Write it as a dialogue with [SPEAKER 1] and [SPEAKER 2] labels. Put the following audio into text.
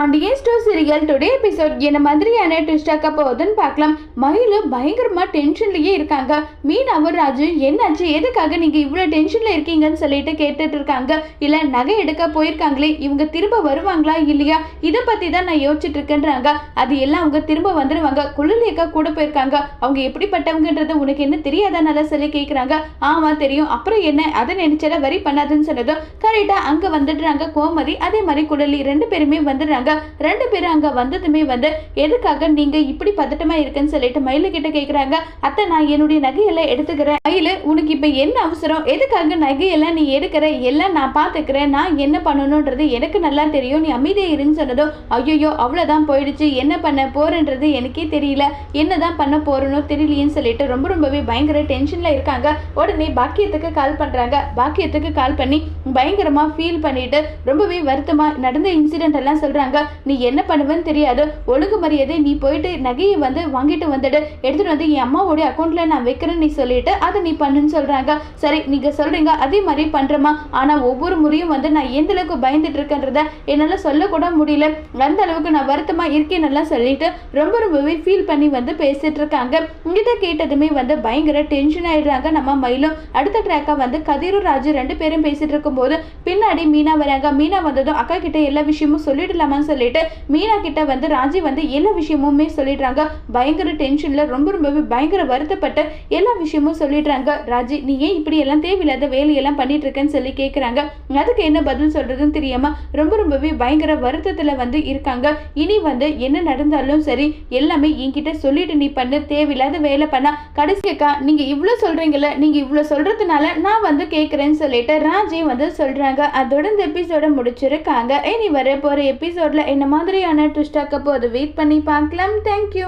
[SPEAKER 1] Pandian store serial today episode என்ன மாதிரியான ட்விஸ்டாக்க போகுதுன்னு பார்க்கலாம். மயிலு பயங்கரமா டென்ஷன்லயே இருக்காங்க. மீனாவும் ராஜு என்னாச்சு? எதுக்காக நீங்க இவ்வளோ டென்ஷன்ல இருக்கீங்கன்னு சொல்லிட்டு கேட்டுட்டு இருக்காங்க. இல்லை நகை எடுக்க போயிருக்காங்களே. இவங்க திரும்ப வருவாங்களா? இல்லையா? இதை பத்தி தான் நான் யோசிச்சுட்டு இருக்கேன்றாங்க. அது எல்லாம் அவங்க திரும்ப வந்துடுவாங்க குழந்தைக்கா கூட போயிருக்காங்க. அவங்க எப்படிப்பட்டவங்கன்றது உனக்கு என்ன தெரியாதா நல்லா சொல்லி கேட்குறாங்க ஆமா தெரியும். அப்புறம் என்ன? அதை நினைச்சால வரி பண்ணாதுன்னு சொன்னதும் கரெக்டா அங்கே வந்துடுறாங்க கோமதி. அதே மாதிரி குழலி ரெண்டு பேருமே வந்துடுறாங்க. ரெண்டு பேரும் அங்கே வந்ததுமே வந்து எதுக்காக நீங்கள் இப்படி பதட்டமா இருக்குன்னு சொல்லிட்டு மயிலு கிட்ட கேட்குறாங்க அத்தை நான் என்னுடைய நகையெல்லாம் எடுத்துக்கிறேன். மயிலு உனக்கு இப்போ என்ன அவசரம்? எதுக்காக நகையெல்லாம் நீ எடுக்கிற? எல்லாம் நான் பார்த்துக்கிறேன் நான் என்ன பண்ணணுன்றது எனக்கு நல்லா தெரியும். நீ அமைதியாக இருன்னு சொன்னதோ ஐயோ அவ்வளோதான் போயிடுச்சு. என்ன பண்ண போறேன்றது எனக்கே தெரியல. என்னதான் பண்ண போறேனோ தெரியலையேன்னு சொல்லிட்டு ரொம்ப ரொம்பவே பயங்கர டென்ஷனில் இருக்காங்க. உடனே பாக்கியத்துக்கு கால் பண்ணுறாங்க பாக்கியத்துக்கு கால் பண்ணி பயங்கரமாக ஃபீல் பண்ணிட்டு ரொம்பவே வருத்தமாக நடந்த இன்சிடென்ட் எல்லாம் சொல்கிறாங்க சொல்றாங்க நீ என்ன பண்ணுவேன்னு தெரியாது. ஒழுங்கு மரியாதை நீ போயிட்டு நகையை வந்து வாங்கிட்டு வந்துடு. எடுத்துட்டு வந்து என் அம்மாவோடைய அக்கௌண்ட்ல நான் வைக்கிறேன்னு நீ சொல்லிட்டு அதை நீ பண்ணுன்னு சொல்றாங்க. சரி நீங்க சொல்றீங்க அதே மாதிரி பண்றேமா ஆனா ஒவ்வொரு முறையும் வந்து நான் எந்த அளவுக்கு பயந்துட்டு இருக்கேன்றத என்னால சொல்லக்கூட முடியல. அந்த அளவுக்கு நான் வருத்தமா இருக்கேன்னு சொல்லிட்டு ரொம்ப ரொம்பவே ஃபீல் பண்ணி வந்து பேசிட்டு இருக்காங்க. உங்ககிட்ட கேட்டதுமே வந்து பயங்கர டென்ஷன் ஆயிடுறாங்க நம்ம மயிலும். அடுத்த ட்ராக்கா வந்து கதிரும் ராஜு ரெண்டு பேரும் பேசிட்டு இருக்கும்போது பின்னாடி மீனா வராங்க. மீனா வந்ததும் அக்கா கிட்ட எல்லா விஷயமும் சொல்லிடலாமா? இருக்கான்னு சொல்லிட்டு மீனா கிட்ட வந்து ராஜி வந்து எல்லா விஷயமுமே சொல்லிடுறாங்க. பயங்கர டென்ஷன்ல ரொம்ப ரொம்பவே பயங்கர வருத்தப்பட்டு எல்லா விஷயமும் சொல்லிடுறாங்க. ராஜி நீ ஏன் இப்படி எல்லாம் தேவையில்லாத வேலையெல்லாம் பண்ணிட்டு இருக்கேன்னு சொல்லி கேட்குறாங்க அதுக்கு என்ன பதில் சொல்றதுன்னு தெரியாம ரொம்ப ரொம்பவே பயங்கர வருத்தத்துல வந்து இருக்காங்க. இனி வந்து என்ன நடந்தாலும் சரி எல்லாமே என்கிட்ட சொல்லிட்டு நீ பண்ணு. தேவையில்லாத வேலை பண்ணா. கடைசிக்கா நீங்க இவ்வளோ சொல்றீங்கல்ல நீங்க இவ்வளோ சொல்றதுனால நான் வந்து கேட்குறேன்னு சொல்லிட்டு ராஜி வந்து சொல்றாங்க. அதோட இந்த எபிசோட முடிச்சிருக்காங்க. இனி வர போற எபிசோடில் என்ன மாதிரியான ட்விஸ்டாக்க போது வெயிட் பண்ணி பார்க்கலாம். தேங்க்யூ